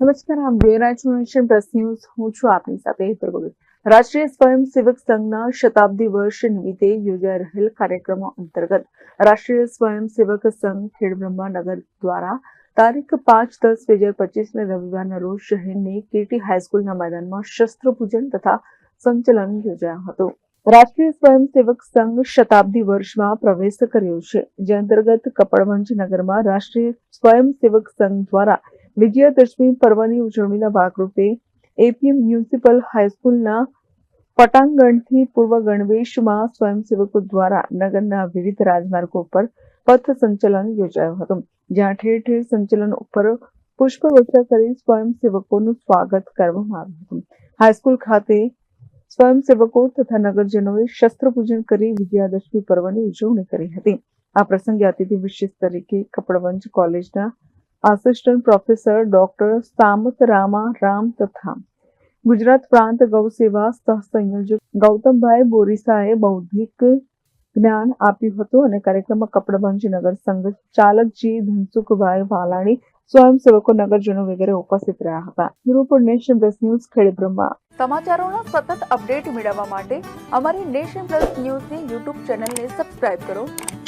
નમસ્કાર, આપ જોઈ રહ્યા છો ન્યૂઝ. હું છું આપની સાથે હેતર રાષ્ટ્રીય સ્વયંસેવક સંઘના શતાબ્દી વર્ષ નિમિત્તે યોજાઈ રહેલ કાર્યક્રમો અંતર્ગત રાષ્ટ્રીય સ્વયંસેવક સંઘ ખેડબ્રહ્મા નગર દ્વારા તારીખ પાંચ દસ બે હજાર પચીસને રવિવારના રોજ શહેરની કેટી હાઈસ્કૂલના મેદાનમાં શસ્ત્ર પૂજન તથા સંચલન યોજાયું હતું. રાષ્ટ્રીય સ્વયંસેવક સંઘ શતાબ્દી વર્ષમાં પ્રવેશ કર્યો છે. જે અંતર્ગત કપડવંજ નગરમાં રાષ્ટ્રીય સ્વયંસેવક સંઘ દ્વારા વિજયાદશમી પર્વની ઉજવણીના ભાગરૂપે એપીએમ મ્યુનિસિપલ હાઈસ્કૂલના પટાંગણથી પૂર્વ ગણવેશમાં સ્વયંસેવકો દ્વારા નગરના વિવિધ રાજમાર્ગો પર પથ સંચલન યોજાયું હતું, જ્યાં ઠેર ઠેર સંચલન ઉપર પુષ્પવર્ષા કરી સ્વયંસેવકોનું સ્વાગત કરવામાં આવ્યું હતું. હાઈસ્કૂલ ખાતે સ્વયંસેવકો તથા નગરજનોએ શસ્ત્રપૂજન કરી વિજયાદશમી પર્વની ઉજવણી કરી હતી. આ પ્રસંગે અતિથિ વિશેષ તરીકે કપડવંજ કોલેજના assistant professor doctor Samat Rama તથા ગુજરાત પ્રાંત ગૌ સેવા સહ સંયોજક ગૌતમભાઈ બોરીસાએ બૌદ્ધિક જ્ઞાન આપ્યું હતું અને કાર્યક્રમમાં કપડવંજ નગર સંઘ ચાલકજી ધનસુખભાઈ વાલાણી સ્વયંસેવકો નગરજનો વગેરે ઉપસ્થિત રહ્યા હતા bureau nation plus news Khedbrahma સમાચારોના સતત અપડેટ મેળવવા માટે અમારી નેશન પ્લસ ન્યૂઝની યુટ્યુબ ચેનલને સબસ્ક્રાઇબ કરો